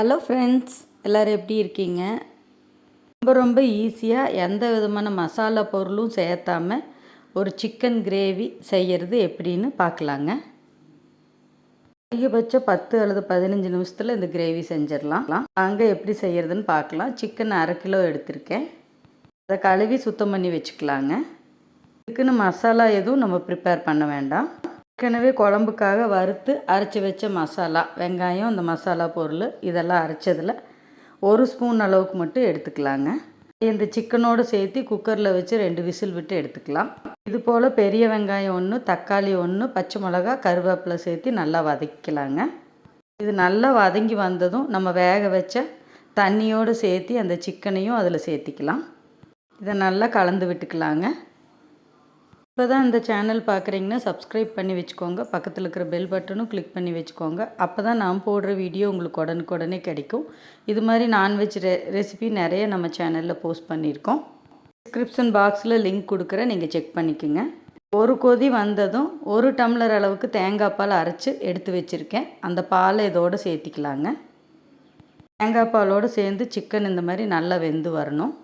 Hello friends எல்லோரும் எப்படி இருக்கீங்க? ரொம்ப ரொம்ப ஈஸியாக எந்த விதமான மசாலா பொருளும் சேர்த்தாம ஒரு சிக்கன் கிரேவி செய்கிறது எப்படின்னு பார்க்கலாங்க. அதிகபட்சம் பத்து அல்லது பதினஞ்சு நிமிஷத்தில் இந்த கிரேவி செஞ்சிடலாம். அங்கே எப்படி செய்கிறதுன்னு பார்க்கலாம். சிக்கன் அரை கிலோ எடுத்திருக்கேன். அதை கழுவி சுத்தம் பண்ணி வச்சுக்கலாங்க. இதுக்குன்னு மசாலா எதுவும் நம்ம ப்ரிப்பேர் பண்ண வேண்டாம். ஏற்கனவே குழம்புக்காக வறுத்து அரைச்சி வச்ச மசாலா வெங்காயம் இந்த மசாலா பொருள் இதெல்லாம் அரைச்சதில் ஒரு ஸ்பூன் அளவுக்கு மட்டும் எடுத்துக்கலாங்க. இந்த சிக்கனோடு சேர்த்து குக்கரில் வச்சு ரெண்டு விசில் விட்டு எடுத்துக்கலாம். இது போல் பெரிய வெங்காயம் ஒன்று தக்காளி ஒன்று பச்சை மிளகா கருவேப்பிலை சேர்த்து நல்லா வதக்கிக்கலாங்க. இது நல்லா வதங்கி வந்ததும் நம்ம வேக வச்ச தண்ணியோடு சேர்த்து அந்த சிக்கனையும் அதில் சேர்த்திக்கலாம். இதை நல்லா கலந்து விட்டுக்கலாங்க. இப்போ தான் இந்த சேனல் பார்க்குறீங்கன்னா சப்ஸ்கிரைப் பண்ணி வச்சுக்கோங்க. பக்கத்தில் இருக்கிற பெல் பட்டனும் கிளிக் பண்ணி வச்சுக்கோங்க. அப்போ தான் நான் போடுற வீடியோ உங்களுக்கு உடனுக்குடனே கிடைக்கும். இது மாதிரி நான்வெஜ் ரெ ரெசிபி நிறைய நம்ம சேனலில் போஸ்ட் பண்ணியிருக்கோம். டிஸ்கிரிப்ஷன் பாக்ஸில் லிங்க் கொடுக்குறேன். நீங்கள் செக் பண்ணிக்கோங்க. ஒரு கொதி வந்ததும் ஒரு டம்ளர் அளவுக்கு தேங்காய் பால் அரைச்சி எடுத்து வச்சுருக்கேன். அந்த பாலை இதோடு சேர்த்திக்கலாங்க. தேங்காய் பாலோடு சேர்ந்து சிக்கன் இந்த மாதிரி நல்லா வெந்து வரணும்.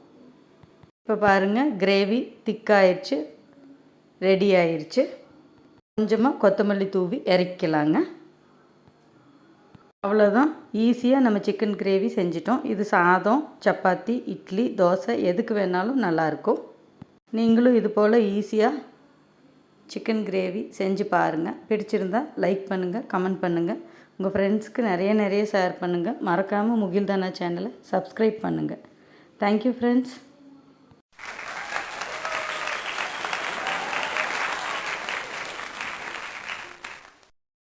இப்போ பாருங்கள் கிரேவி திக்காயிடுச்சு ரெடி ஆயிடுச்சு கொஞ்சமாக கொத்தமல்லி தூவி இறக்கிக்கலாங்க அவ்வளோதான் ஈஸியாக நம்ம சிக்கன் கிரேவி செஞ்சிட்டோம். இது சாதம் சப்பாத்தி இட்லி தோசை எதுக்கு வேணாலும் நல்லாயிருக்கும். நீங்களும் இது போல் ஈஸியாக சிக்கன் கிரேவி செஞ்சு பாருங்கள் பிடிச்சிருந்தா லைக் பண்ணுங்கள் கமெண்ட் பண்ணுங்கள் உங்கள் ஃப்ரெண்ட்ஸ்க்கு நிறைய நிறைய ஷேர் பண்ணுங்கள் மறக்காமல் முகில்தானா சேனலை சப்ஸ்கிரைப் பண்ணுங்கள் தேங்க்யூ ஃப்ரெண்ட்ஸ்